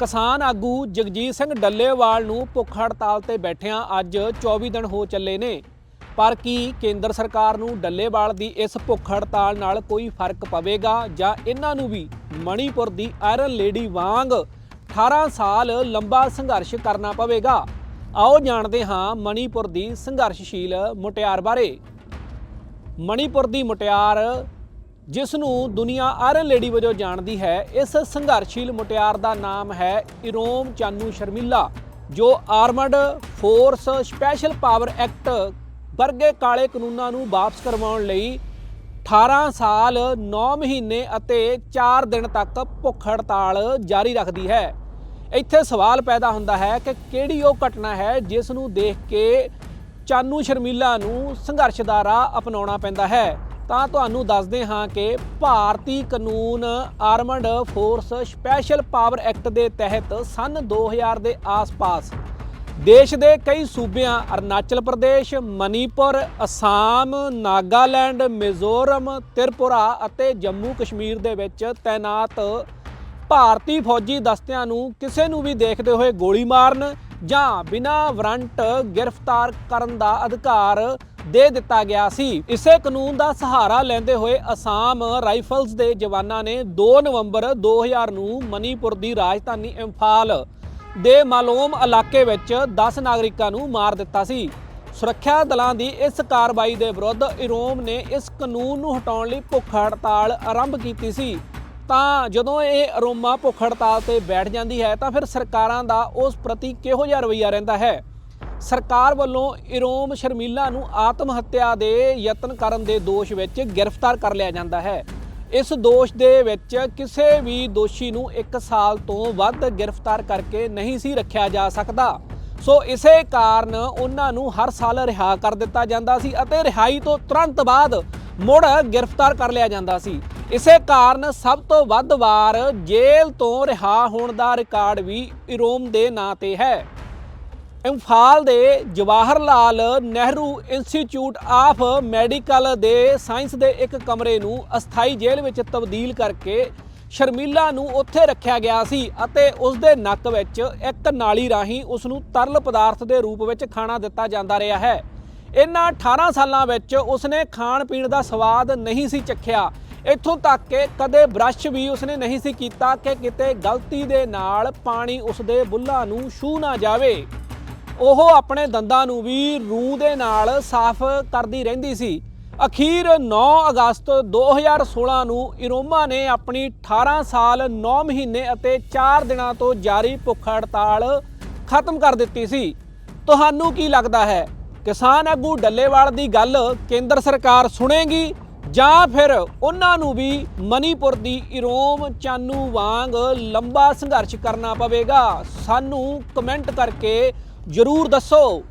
ਕਿਸਾਨ ਆਗੂ ਜਗਜੀਤ ਸਿੰਘ ਡੱਲੇਵਾਲ ਨੂੰ ਭੁੱਖ ਹੜਤਾਲ ਤੇ ਬੈਠਿਆਂ ਅੱਜ 24 ਦਿਨ ਹੋ ਚੱਲੇ ਨੇ। ਪਰ ਕੀ ਕੇਂਦਰ ਸਰਕਾਰ ਨੂੰ ਡੱਲੇਵਾਲ ਦੀ ਇਸ ਭੁੱਖ ਹੜਤਾਲ ਨਾਲ ਕੋਈ ਫ਼ਰਕ ਪਵੇਗਾ ਜਾਂ ਇਹਨਾਂ ਨੂੰ ਵੀ ਮਣੀਪੁਰ ਦੀ ਆਇਰਨ ਲੇਡੀ ਵਾਂਗ 18 ਸਾਲ ਲੰਬਾ ਸੰਘਰਸ਼ ਕਰਨਾ ਪਵੇਗਾ? ਆਓ ਜਾਣਦੇ ਹਾਂ ਮਣੀਪੁਰ ਦੀ ਸੰਘਰਸ਼ਸ਼ੀਲ ਮੁਟਿਆਰ ਬਾਰੇ। ਮਣੀਪੁਰ ਦੀ ਮੁਟਿਆਰ ਜਿਸ ਨੂੰ ਦੁਨੀਆ ਆਇਰਨ ਲੇਡੀ ਵਜੋਂ ਜਾਣਦੀ ਹੈ, ਇਸ ਸੰਘਰਸ਼ੀਲ ਮੁਟਿਆਰ ਦਾ ਨਾਮ ਹੈ ਇਰੋਮ ਚਾਨੂ ਸ਼ਰਮਿਲਾ, ਜੋ armed force special power act ਵਰਗੇ ਕਾਲੇ ਕਾਨੂੰਨਾਂ ਨੂੰ ਵਾਪਸ ਕਰਵਾਉਣ ਲਈ 18 ਸਾਲ 9 ਮਹੀਨੇ ਅਤੇ 4 ਦਿਨ ਤੱਕ ਭੁੱਖ ਹੜਤਾਲ ਜਾਰੀ ਰੱਖਦੀ ਹੈ। ਇੱਥੇ ਸਵਾਲ ਪੈਦਾ ਹੁੰਦਾ ਹੈ ਕਿ ਕਿਹੜੀ ਉਹ ਘਟਨਾ ਹੈ ਜਿਸ ਨੂੰ ਦੇਖ ਕੇ ਚਾਨੂ ਸ਼ਰਮੀਲਾ ਨੂੰ ਸੰਘਰਸ਼ ਦਾ ਰਾਹ ਅਪਣਾਉਣਾ ਪੈਂਦਾ ਹੈ। ਤਾਂ ਤੁਹਾਨੂੰ ਦੱਸਦੇ ਹਾਂ ਕਿ ਭਾਰਤੀ ਕਾਨੂੰਨ armed force special power act ਦੇ ਤਹਿਤ ਸਨ 2000 ਦੇ ਆਸ-ਪਾਸ ਦੇਸ਼ ਦੇ ਕਈ ਸੂਬਿਆਂ, ਅਰੁਣਾਚਲ ਪ੍ਰਦੇਸ਼, ਮਨੀਪੁਰ, ਅਸਾਮ, ਨਾਗਾਲੈਂਡ, ਮਿਜ਼ੋਰਮ, ਤ੍ਰਿਪੁਰਾ ਅਤੇ ਜੰਮੂ ਕਸ਼ਮੀਰ ਦੇ ਵਿੱਚ ਤਾਇਨਾਤ ਭਾਰਤੀ ਫੌਜੀ ਦਸਤਿਆਂ ਨੂੰ ਕਿਸੇ ਨੂੰ ਵੀ ਦੇਖਦੇ ਹੋਏ ਗੋਲੀ ਮਾਰਨ ਜਾਂ ਬਿਨਾਂ ਵਾਰੰਟ ਗ੍ਰਿਫਤਾਰ ਕਰਨ ਦਾ ਅਧਿਕਾਰ ਦੇ ਦਿੱਤਾ ਗਿਆ ਸੀ। ਇਸੇ ਕਾਨੂੰਨ ਦਾ ਸਹਾਰਾ ਲੈਂਦੇ ਹੋਏ ਅਸਾਮ ਰਾਈਫਲਸ ਦੇ ਜਵਾਨਾਂ ਨੇ 2 ਨਵੰਬਰ 2000 ਨੂੰ ਮਨੀਪੁਰ ਦੀ ਰਾਜਧਾਨੀ ਇੰਫਾਲ ਦੇ ਮਾਲੋਮ ਇਲਾਕੇ ਵਿੱਚ 10 ਨਾਗਰਿਕਾਂ ਨੂੰ ਮਾਰ ਦਿੱਤਾ ਸੀ। ਸੁਰੱਖਿਆ ਦਲਾਂ ਦੀ ਇਸ ਕਾਰਵਾਈ ਦੇ ਵਿਰੁੱਧ ਇਰੋਮ ਨੇ ਇਸ ਕਾਨੂੰਨ ਨੂੰ ਹਟਾਉਣ ਲਈ ਭੁੱਖ ਹੜਤਾਲ ਆਰੰਭ ਕੀਤੀ ਸੀ। ਤਾਂ ਜਦੋਂ ਇਹ ਅਰੋਮਾ ਭੁੱਖ ਹੜਤਾਲ ਤੇ ਬੈਠ ਜਾਂਦੀ ਹੈ ਤਾਂ ਫਿਰ ਸਰਕਾਰਾਂ ਦਾ ਉਸ ਪ੍ਰਤੀ ਕਿਹੋ ਜਿਹਾ ਰਵੱਈਆ ਰਹਿੰਦਾ ਹੈ? ਸਰਕਾਰ ਵੱਲੋਂ ਇਰੋਮ ਸ਼ਰਮੀਲਾ ਨੂੰ ਆਤਮ ਹੱਤਿਆ ਦੇ ਯਤਨ ਕਰਨ ਦੇ ਦੋਸ਼ ਵਿੱਚ ਗ੍ਰਿਫਤਾਰ ਕਰ ਲਿਆ ਜਾਂਦਾ ਹੈ। ਇਸ ਦੋਸ਼ ਦੇ ਵਿੱਚ ਕਿਸੇ ਵੀ ਦੋਸ਼ੀ ਨੂੰ 1 ਸਾਲ ਤੋਂ ਵੱਧ ਗ੍ਰਿਫਤਾਰ ਕਰਕੇ ਨਹੀਂ ਸੀ ਰੱਖਿਆ ਜਾ ਸਕਦਾ। ਸੋ ਇਸੇ ਕਾਰਨ ਉਹਨਾਂ ਨੂੰ ਹਰ ਸਾਲ ਰਿਹਾ ਕਰ ਦਿੱਤਾ ਜਾਂਦਾ ਸੀ ਅਤੇ ਰਿਹਾਈ ਤੋਂ ਤੁਰੰਤ ਬਾਅਦ ਮੁੜ ਗ੍ਰਿਫਤਾਰ ਕਰ ਲਿਆ ਜਾਂਦਾ ਸੀ। ਇਸੇ ਕਾਰਨ ਸਭ ਤੋਂ ਵੱਧ ਵਾਰ ਜੇਲ੍ਹ ਤੋਂ ਰਿਹਾ ਹੋਣ ਦਾ ਰਿਕਾਰਡ ਵੀ ਇਰੋਮ ਦੇ ਨਾਂ ਤੇ ਹੈ। ਇੰਫਾਲ ਦੇ Jawahar Lal Nehru institute of medical ਦੇ ਸਾਇੰਸ ਦੇ ਇੱਕ ਕਮਰੇ ਨੂੰ ਅਸਥਾਈ ਜੇਲ੍ਹ ਵਿੱਚ ਤਬਦੀਲ ਕਰਕੇ ਸ਼ਰਮੀਲਾ ਨੂੰ ਉੱਥੇ ਰੱਖਿਆ ਗਿਆ ਸੀ ਅਤੇ ਉਸ ਦੇ ਨੱਕ ਵਿੱਚ ਇੱਕ ਨਾਲੀ ਰਾਹੀਂ ਉਸ ਨੂੰ ਤਰਲ ਪਦਾਰਥ ਦੇ ਰੂਪ ਵਿੱਚ ਖਾਣਾ ਦਿੱਤਾ ਜਾਂਦਾ ਰਿਹਾ ਹੈ। ਇਹਨਾਂ 18 ਸਾਲਾਂ ਵਿੱਚ ਉਸਨੇ ਖਾਣ ਪੀਣ ਦਾ ਸਵਾਦ ਨਹੀਂ ਸੀ ਚੱਖਿਆ। ਇੱਥੋਂ ਤੱਕ ਕਿ ਕਦੇ ਬ੍ਰਸ਼ ਵੀ ਉਸਨੇ ਨਹੀਂ ਸੀ ਕੀਤਾ ਕਿ ਕਿਤੇ ਗਲਤੀ ਦੇ ਨਾਲ ਪਾਣੀ ਉਸਦੇ ਬੁੱਲਾਂ ਨੂੰ ਛੂ ਨਾ ਜਾਵੇ। ਉਹ ਆਪਣੇ ਦੰਦਾਂ ਨੂੰ ਵੀ ਰੂਹ ਦੇ ਨਾਲ ਸਾਫ਼ ਕਰਦੀ ਰਹਿੰਦੀ ਸੀ। ਅਖੀਰ 9 ਅਗਸਤ 2016 ਨੂੰ ਇਰੋਮਾ ਨੇ ਆਪਣੀ 18 ਸਾਲ 9 ਮਹੀਨੇ ਅਤੇ 4 ਦਿਨਾਂ ਤੋਂ ਜਾਰੀ ਭੁੱਖ ਹੜਤਾਲ ਖਤਮ ਕਰ ਦਿੱਤੀ ਸੀ। ਤੁਹਾਨੂੰ ਕੀ ਲੱਗਦਾ ਹੈ? ਕਿਸਾਨ ਆਗੂ ਡੱਲੇਵਾਲ ਦੀ ਗੱਲ ਕੇਂਦਰ ਸਰਕਾਰ ਸੁਣੇਗੀ ਜਾਂ ਫਿਰ ਉਹਨਾਂ ਨੂੰ ਵੀ ਮਨੀਪੁਰ ਦੀ ਇਰੋਮ ਚਾਨੂ ਵਾਂਗ ਲੰਬਾ ਸੰਘਰਸ਼ ਕਰਨਾ ਪਵੇਗਾ? ਸਾਨੂੰ ਕਮੈਂਟ ਕਰਕੇ ਜਰੂਰ ਦੱਸੋ।